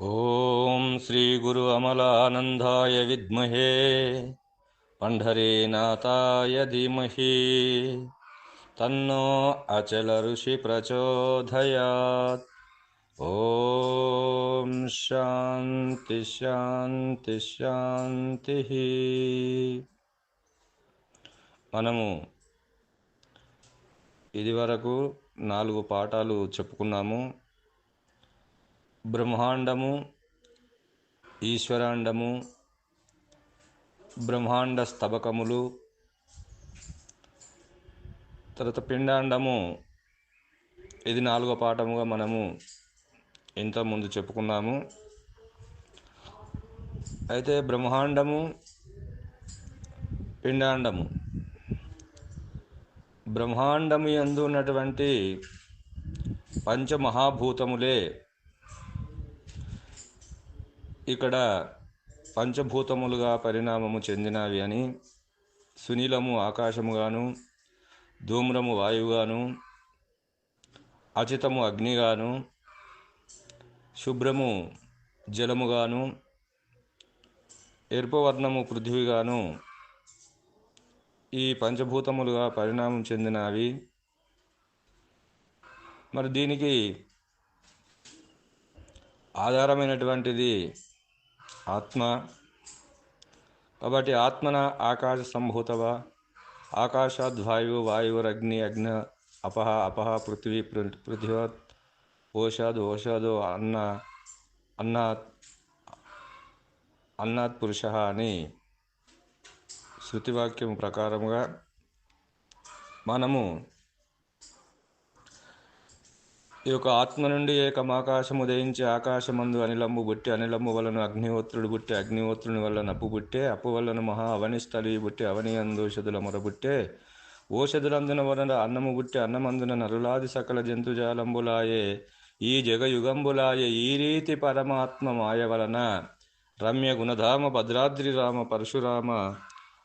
ఓం శ్రీ గురు అమలానందాయ విద్మహే పండరీనాథాయ ధీమహి తన్నో అచల ఋషి ప్రచోదయాత్. ఓం శాంతి శాంతి శాంతి. మనము ఇదివరకు నాలుగు పాఠాలు చెప్పుకున్నాము. బ్రహ్మాండము ఈశ్వరాండము బ్రహ్మాండ స్తబకములు తర్వాత పిండాండము. ఇది నాలుగో పాఠముగా మనము ఇంతకుముందు చెప్పుకున్నాము. అయితే బ్రహ్మాండము పిండాండము. బ్రహ్మాండము యందు ఉన్నటువంటి పంచమహాభూతములే ఇక్కడ పంచభూతములుగా పరిణామము చెందినవి అని సునీలము ఆకాశముగాను ధూమ్రము వాయువుగాను అచితము అగ్నిగాను శుభ్రము జలముగాను ఎరుపు వర్ణము పృథ్వీగాను ఈ పంచభూతములుగా పరిణామం చెందినవి. మరి దీనికి ఆధారమైనటువంటిది ఆత్మ. కాబట్టి ఆత్మన ఆకాశ సంభూతవ ఆకాశాద్ వాయువు వాయువురగ్ని అగ్ని అపహ అపహ పృథ్వీ పృథివత్ ఓషాద్ ఓషాదు అన్న అన్నాత్ అన్నాత్ పురుష అని శృతివాక్యం ప్రకారముగా మనము ఈ యొక్క ఆత్మ నుండి ఏకమాకాశము దయించి ఆకాశమందు అనిలమ్ము బుట్టి అనిలమ్ము వలన అగ్నిహోత్రుడు బుట్టి అగ్నిహోత్రుని వలన అప్పు బుట్టే అప్పు వలన మహా అవని స్థలి బుట్టి అవని అందు మొరబుట్టే ఓషధులందున వలన అన్నము బుట్టి అన్నమందున నరులాది సకల జంతుజాలంబులాయే ఈ జగయుగంబులాయే ఈ రీతి పరమాత్మ మాయ వలన రమ్య గుణధామ భద్రాద్రి రామ పరశురామ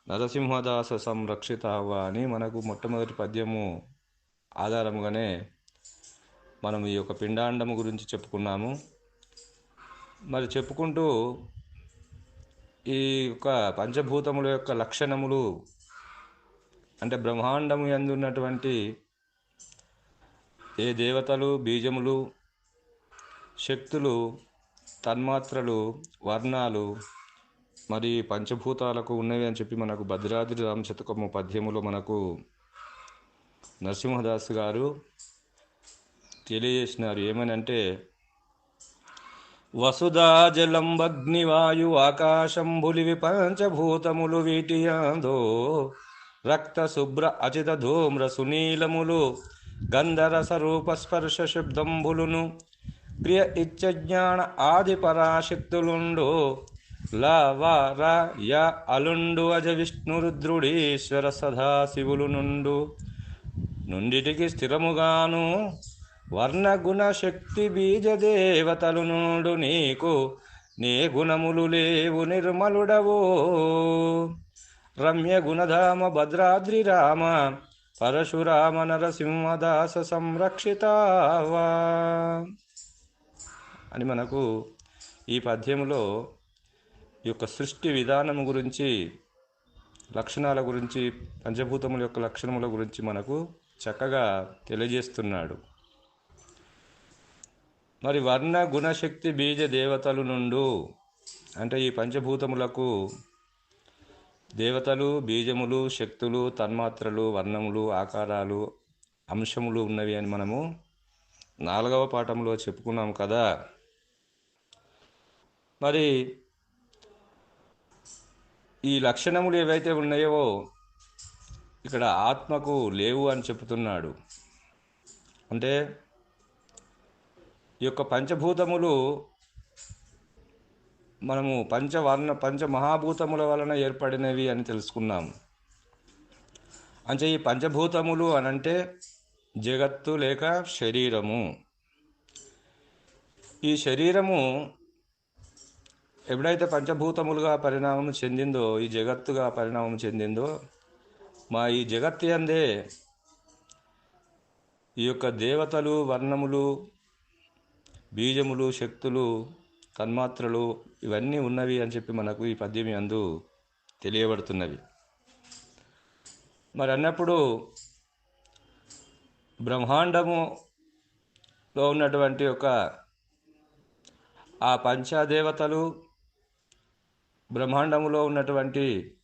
నరసింహదాస సంరక్షితావా అని మనకు మొట్టమొదటి పద్యము ఆధారముగానే మనం ఈ యొక్క పిండాండము గురించి చెప్పుకున్నాము. మరి చెప్పుకుంటూ ఈ యొక్క పంచభూతముల యొక్క లక్షణములు అంటే బ్రహ్మాండము ఎందున్నటువంటి ఏ దేవతలు బీజములు శక్తులు తన్మాత్రలు వర్ణాలు మరి పంచభూతాలకు ఉన్నవి అని చెప్పి మనకు భద్రాద్రి రామశతకము పద్యములో మనకు నరసింహదాస్ గారు తెలియజేసినారు. ఏమనంటే వసుధా జలం అగ్నివాయు ఆకాశంబులివి పంచభూతములు వీటియాందో రక్త శుభ్ర అచిత ధూమ్ర సునీలములు గంధరస రూప స్పర్శ శబ్దంబులును ప్రియ ఇచ్చజ్ఞాన ఆది పరాశక్తులుండు లవర య అలుండు అజ విష్ణు రుద్రుడీశ్వర సదాశివులు నుండు. నుండిటికి స్థిరముగాను వర్ణగుణ శక్తి బీజ దేవతలు నుండు నీకు నీ గుణములు లేవు నిర్మలుడవో. రమ్య గుణధామ భద్రాద్రి రామ పరశురామ నరసింహదాస సంరక్షితావా. అని మనకు ఈ పద్యములో ఈ యొక్క సృష్టి విధానము గురించి లక్షణాల గురించి పంచభూతముల యొక్క లక్షణముల గురించి మనకు చక్కగా తెలియజేస్తున్నాడు. మరి వర్ణ గుణశక్తి బీజ దేవతలు నుండు అంటే ఈ పంచభూతములకు దేవతలు బీజములు శక్తులు తన్మాత్రలు వర్ణములు ఆకారాలు అంశములు ఉన్నవి అని మనము నాలుగవ పాఠంలో చెప్పుకున్నాం కదా. మరి ఈ లక్షణములు ఏవైతే ఉన్నాయో ఇక్కడ ఆత్మకు లేవు అని చెప్తున్నాడు. అంటే ఈ యొక్క పంచభూతములు మనము పంచవర్ణ పంచమహాభూతముల వలన ఏర్పడినవి అని తెలుసుకున్నాం అంటే ఈ పంచభూతములు అనంటే జగత్తు లేక శరీరము. ఈ శరీరము ఎప్పుడైతే పంచభూతములుగా పరిణామం చెందిందో ఈ జగత్తుగా పరిణామం చెందిందో మా ఈ జగత్తు అందే ఈ యొక్క దేవతలు వర్ణములు బీజములు శక్తులు తన్మాత్రలు ఇవన్నీ ఉన్నవి అని చెప్పి మనకు ఈ పద్యం అందు తెలియబడుతున్నవి. మరి అన్నప్పుడు బ్రహ్మాండములో ఉన్నటువంటి ఒక ఆ పంచదేవతలు బ్రహ్మాండములో ఉన్నటువంటి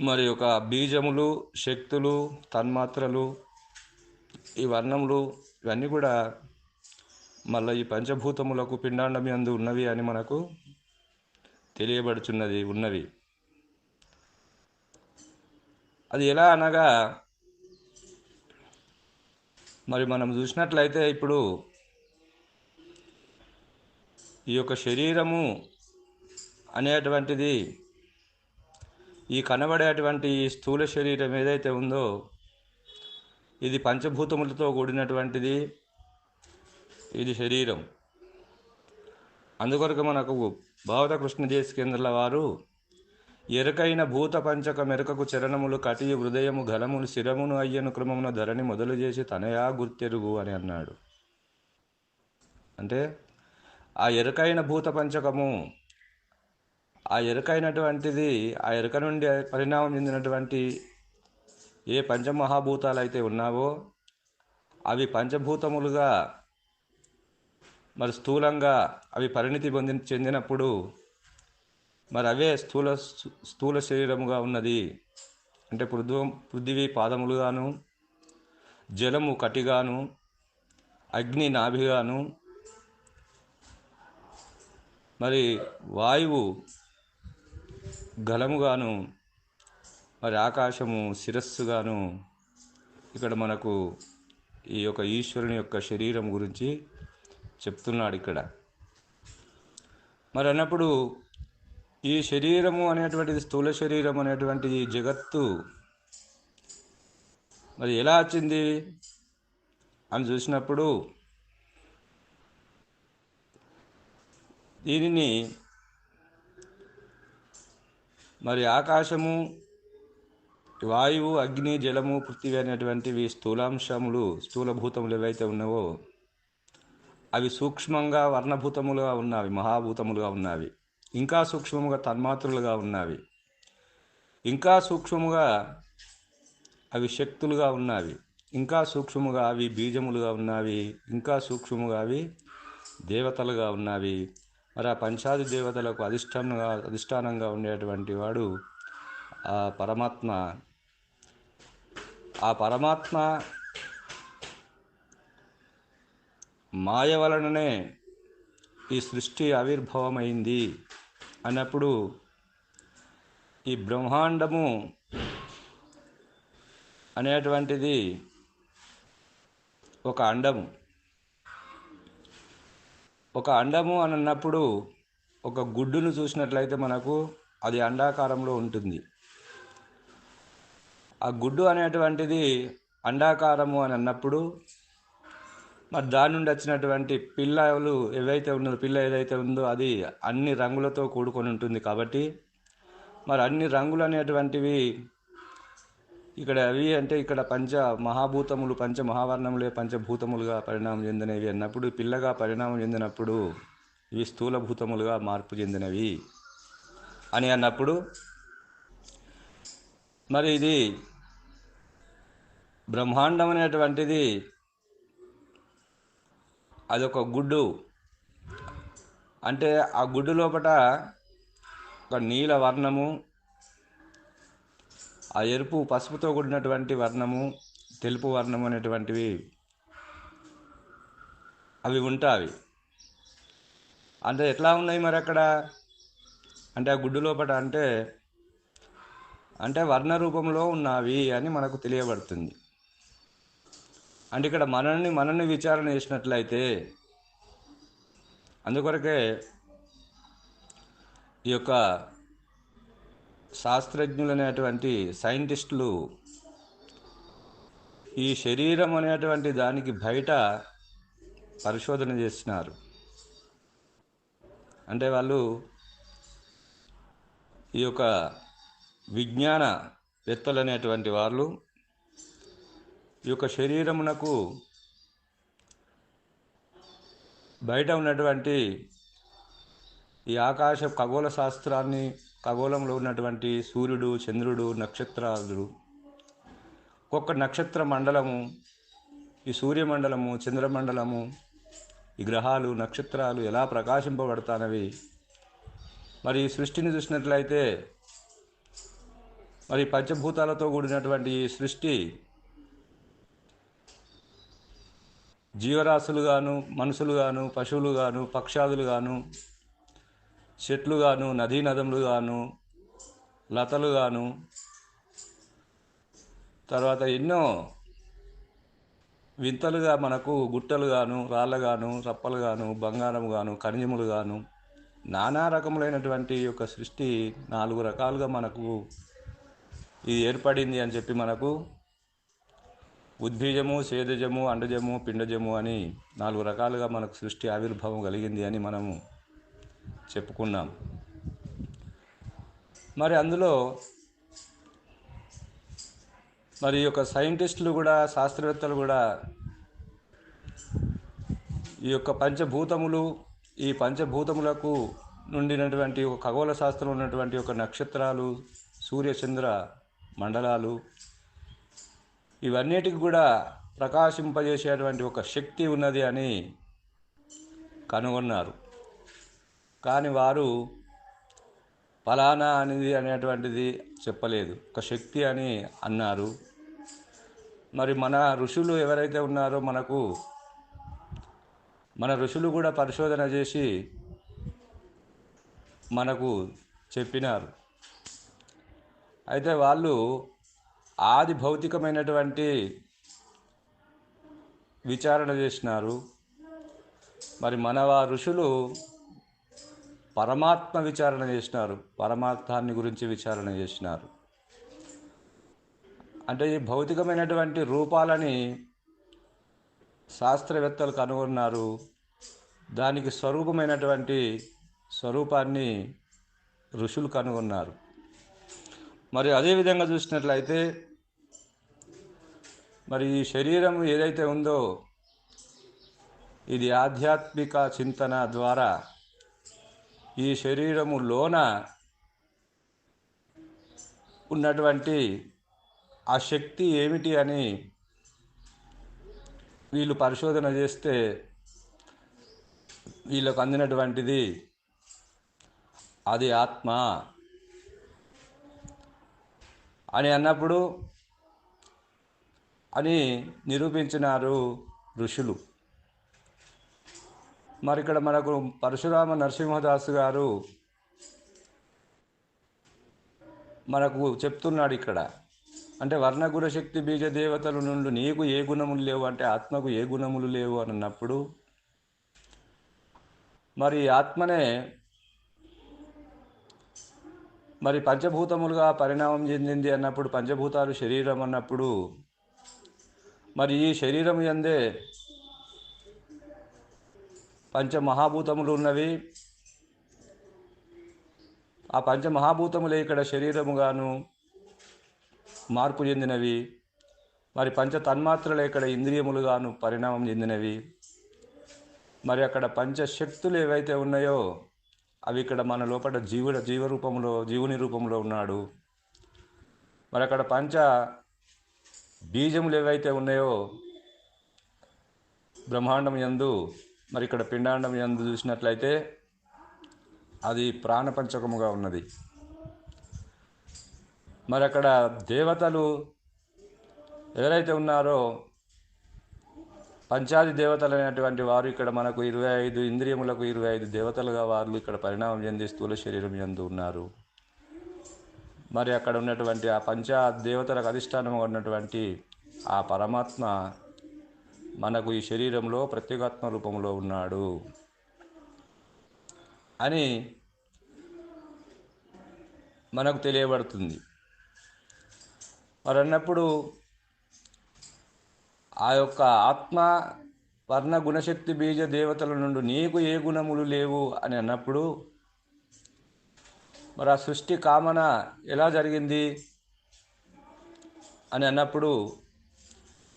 మరి ఒక బీజములు శక్తులు తన్మాత్రలు ఈ వర్ణములు ఇవన్నీ కూడా మళ్ళీ ఈ పంచభూతములకు పిండాండం యందు ఉన్నవి అని మనకు తెలియబడుచున్నది ఉన్నవి. అది ఎలా అనగా మరి మనం చూసినట్లయితే ఇప్పుడు ఈ యొక్క శరీరము అనేటువంటిది ఈ కనబడేటువంటి ఈ స్థూల శరీరం ఏదైతే ఉందో ఇది పంచభూతములతో కూడినటువంటిది ఇది శరీరం. అందుకొరకు మనకు భావత కృష్ణదేశ కేంద్రాల వారు ఎరుకైన భూత పంచక మెరకకు చరణములు కటియు హృదయము ఘనములు శిరమును అయ్యను క్రమమున ధరని మొదలు చేసి తనయా గుర్తెరుగు అని అన్నాడు. అంటే ఆ ఎరుకైన భూత పంచకము ఆ ఎరుకైనటువంటిది ఆ ఎరుక నుండి పరిణామం చెందినటువంటి ఏ పంచమహాభూతాలు అయితే ఉన్నావో అవి పంచభూతములుగా మరి స్థూలంగా అవి పరిణితి పొంది చెందినప్పుడు మరి అవే స్థూల స్థూల శరీరముగా ఉన్నది. అంటే పృథ్వ పృథివీ పాదములుగాను జలము కటిగాను అగ్ని నాభిగాను మరి వాయువు గలముగాను మరి ఆకాశము శిరస్సుగాను ఇక్కడ మనకు ఈ యొక్క ఈశ్వరుని యొక్క శరీరం గురించి చెప్తున్నాడు ఇక్కడ. మరి అన్నప్పుడు ఈ శరీరము అనేటువంటిది స్థూల శరీరం అనేటువంటి ఈ జగత్తు మరి ఎలా వచ్చింది? అని చూసినప్పుడు దీనిని మరి ఆకాశము వాయువు అగ్ని జలము పృథివీ అనేటువంటివి స్థూలాంశములు స్థూలభూతములు ఏవైతే ఉన్నావో అవి సూక్ష్మంగా వర్ణభూతములుగా ఉన్నవి మహాభూతములుగా ఉన్నవి. ఇంకా సూక్ష్మముగా తన్మాత్రులుగా ఉన్నవి. ఇంకా సూక్ష్మముగా అవి శక్తులుగా ఉన్నవి. ఇంకా సూక్ష్మముగా అవి బీజములుగా ఉన్నవి. ఇంకా సూక్ష్మముగా అవి దేవతలుగా ఉన్నవి. మరి ఆ పంచాది దేవతలకు అధిష్టానంగా అధిష్టానంగా ఉండేటువంటి వాడు ఆ పరమాత్మ. ఆ పరమాత్మ మాయ వలననే ఈ సృష్టి ఆవిర్భావమైంది అన్నప్పుడు ఈ బ్రహ్మాండము అనేటువంటిది ఒక అండము. ఒక అండము అని అన్నప్పుడు ఒక గుడ్డును చూసినట్లయితే మనకు అది అండాకారంలో ఉంటుంది. ఆ గుడ్డు అనేటువంటిది అండాకారము అని అన్నప్పుడు మరి దాని నుండి వచ్చినటువంటి పిల్లలు ఏవైతే ఉన్నదో పిల్ల ఏదైతే ఉందో అది అన్ని రంగులతో కూడుకొని ఉంటుంది కాబట్టి మరి అన్ని రంగులు అనేటువంటివి ఇక్కడ అవి అంటే ఇక్కడ పంచ మహాభూతములు పంచ మహావర్ణములే పంచభూతములుగా పరిణామం చెందినవి అన్నప్పుడు పిల్లగా పరిణామం చెందినప్పుడు ఇవి స్థూలభూతములుగా మార్పు చెందినవి అని అన్నప్పుడు మరి ఇది బ్రహ్మాండం అనేటువంటిది అదొక గుడ్డు. అంటే ఆ గుడ్డు లోపట ఒక నీల వర్ణము ఆ ఎరుపు పసుపుతో కూడినటువంటి వర్ణము తెలుపు వర్ణము అనేటువంటివి అవి ఉంటాయి అంటే ఎట్లా ఉన్నాయి మరి అక్కడ? అంటే ఆ గుడ్డు లోపట అంటే అంటే వర్ణ రూపంలో ఉన్నవి అని మనకు తెలియబడుతుంది. అంటే ఇక్కడ మనల్ని మనల్ని విచారణ చేసినట్లయితే అందుకొరకే ఈ యొక్క శాస్త్రజ్ఞులు అనేటువంటి సైంటిస్టులు ఈ శరీరం అనేటువంటి దానికి బయట పరిశోధన చేస్తున్నారు. అంటే వాళ్ళు ఈ యొక్క విజ్ఞాన వెత్తలు అనేటువంటి వాళ్ళు ఈ యొక్క శరీరమునకు బయట ఉన్నటువంటి ఈ ఆకాశ ఖగోళ శాస్త్రాన్ని ఖగోళంలో ఉన్నటువంటి సూర్యుడు చంద్రుడు నక్షత్రాలు ఒక్కొక్క నక్షత్ర మండలము ఈ సూర్యమండలము చంద్రమండలము ఈ గ్రహాలు నక్షత్రాలు ఎలా ప్రకాశింపబడతానవి? మరి ఈ సృష్టిని చూసినట్లయితే మరి పంచభూతాలతో కూడినటువంటి ఈ సృష్టి జీవరాశులు గాను మనుషులు గాను పశువులు గాను పక్షాదులు గాను చెట్లు గాను నదీ నదములు గాను లతలు గాను తర్వాత ఎన్నో వింతలుగా మనకు గుట్టలు గాను రాళ్ళగాను రప్పలు గాను బంగారం గాను ఖనిజములు గాను నానా రకములైనటువంటి యొక్క సృష్టి నాలుగు రకాలుగా మనకు ఇది ఏర్పడింది అని చెప్పి మనకు ఉద్భీజము సేదజము అండజము పిండజము అని నాలుగు రకాలుగా మనకు సృష్టి ఆవిర్భావం కలిగింది అని మనము చెప్పుకున్నాం. మరి అందులో మరి ఈ యొక్క సైంటిస్టులు కూడా శాస్త్రవేత్తలు కూడా ఈ యొక్క పంచభూతములు ఈ పంచభూతములకు నుండినటువంటి ఒక ఖగోళ శాస్త్రం ఉన్నటువంటి ఒక నక్షత్రాలు సూర్యచంద్ర మండలాలు ఇవన్నిటికి కూడా ప్రకాశింపజేసేటువంటి ఒక శక్తి ఉన్నది అని కనుగొన్నారు. కానీ వారు ఫలానా అనేది అనేటువంటిది చెప్పలేదు. ఒక శక్తి అని అన్నారు. మరి మన ఋషులు ఎవరైతే ఉన్నారో మనకు మన ఋషులు కూడా పరిశోధన చేసి మనకు చెప్పినారు. అయితే వాళ్ళు ఆది భౌతికమైనటువంటి విచారణ చేసినారు. మరి మన ఋషులు పరమాత్మ విచారణ చేసినారు. పరమార్థాన్ని గురించి విచారణ చేసినారు. అంటే ఈ భౌతికమైనటువంటి రూపాలని శాస్త్రవేత్తలు కనుగొన్నారు. దానికి స్వరూపమైనటువంటి స్వరూపాన్ని ఋషులు కనుగొన్నారు. మరి అదేవిధంగా చూసినట్లయితే మరి ఈ శరీరం ఏదైతే ఉందో ఇది ఆధ్యాత్మిక చింతన ద్వారా ఈ శరీరము లోన ఉన్నటువంటి ఆ శక్తి ఏమిటి అని వీళ్ళు పరిశోధన చేస్తే వీళ్ళకు అందినటువంటిది అది ఆత్మ అని అన్నప్పుడు అని నిరూపించినారు ఋషులు. మరి ఇక్కడ మనకు పరశురామ నరసింహదాసు గారు మనకు చెప్తున్నాడు ఇక్కడ. అంటే వర్ణగుణ శక్తి బీజ దేవతల నుండి నీకు ఏ గుణములు లేవు అంటే ఆత్మకు ఏ గుణములు లేవు అని అన్నప్పుడు మరి ఆత్మనే మరి పంచభూతములుగా పరిణామం చెందింది అన్నప్పుడు పంచభూతాలు శరీరం అన్నప్పుడు మరి ఈ శరీరం ఎందే పంచమహాభూతములు ఉన్నవి. ఆ పంచమహాభూతములే ఇక్కడ శరీరముగాను మార్పు చెందినవి. మరి పంచ తన్మాత్రలే ఇక్కడ ఇంద్రియములుగాను పరిణామం చెందినవి. మరి అక్కడ పంచశక్తులు ఏవైతే ఉన్నాయో అవి ఇక్కడ మన లోపల జీవుడ జీవ రూపంలో జీవుని రూపంలో ఉన్నాడు. మరి అక్కడ పంచ బీజములు ఏవైతే ఉన్నాయో బ్రహ్మాండం యందు మరి ఇక్కడ పిండాండం యందు చూసినట్లయితే అది ప్రాణపంచకముగా ఉన్నది. మరి అక్కడ దేవతలు ఎవరైతే ఉన్నారో పంచాది దేవతలు అనేటువంటి వారు ఇక్కడ మనకు ఇరవై ఐదు ఇంద్రియములకు ఇరవై ఐదు దేవతలుగా వారు ఇక్కడ పరిణామం చెంది స్థూల శరీరం ఎందు ఉన్నారు. మరి అక్కడ ఉన్నటువంటి ఆ పంచ దేవతలకు అధిష్టానంగా ఉన్నటువంటి ఆ పరమాత్మ మనకు ఈ శరీరంలో ప్రత్యేగాత్మ రూపంలో ఉన్నాడు అని మనకు తెలియబడుతుంది. మరి అన్నప్పుడు ఆ యొక్క ఆత్మ వర్ణ గుణశక్తి బీజ దేవతల నుండి నీకు ఏ గుణములు లేవు అని అన్నప్పుడు మరి ఆ సృష్టి కామన ఎలా జరిగింది అని అన్నప్పుడు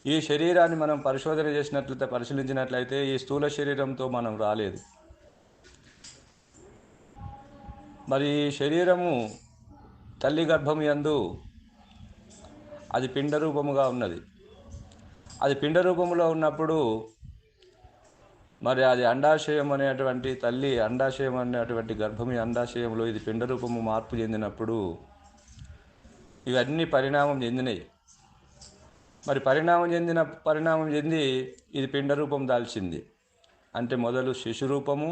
ఈ శరీరాన్ని మనం పరిశోధన చేసినట్లయితే పరిశీలించినట్లయితే ఈ స్థూల శరీరంతో మనం రాలేదు. మరి ఈ శరీరము తల్లి గర్భం యందు అది పిండ రూపముగా ఉన్నది. అది పిండ రూపములో ఉన్నప్పుడు మరి అది అండాశయం అనేటువంటి తల్లి అండాశయం అనేటువంటి గర్భమి అండాశయంలో ఇది పిండ రూపము మార్పు చెందినప్పుడు ఇవన్నీ పరిణామం చెందినాయి. మరి పరిణామం చెందిన పరిణామం చెంది ఇది పిండ రూపం దాల్చింది. అంటే మొదలు శిశు రూపము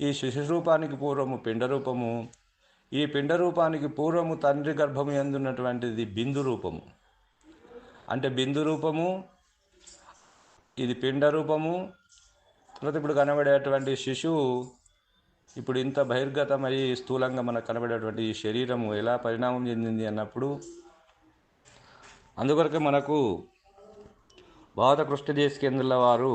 ఈ శిశు రూపానికి పూర్వము పిండ రూపము ఈ పిండ రూపానికి పూర్వము తండ్రి గర్భము ఎందున్నటువంటిది? బిందు రూపము అంటే బిందు రూపము ఇది పిండ రూపము తర్వాత ఇప్పుడు కనబడేటువంటి శిశువు ఇప్పుడు ఇంత బహిర్గతమై స్థూలంగా మనకు కనబడేటువంటి ఈ శరీరము ఎలా పరిణామం చెందింది అన్నప్పుడు అందుకొరకే మనకు భారత కృష్ణదేశ కేంద్రాల వారు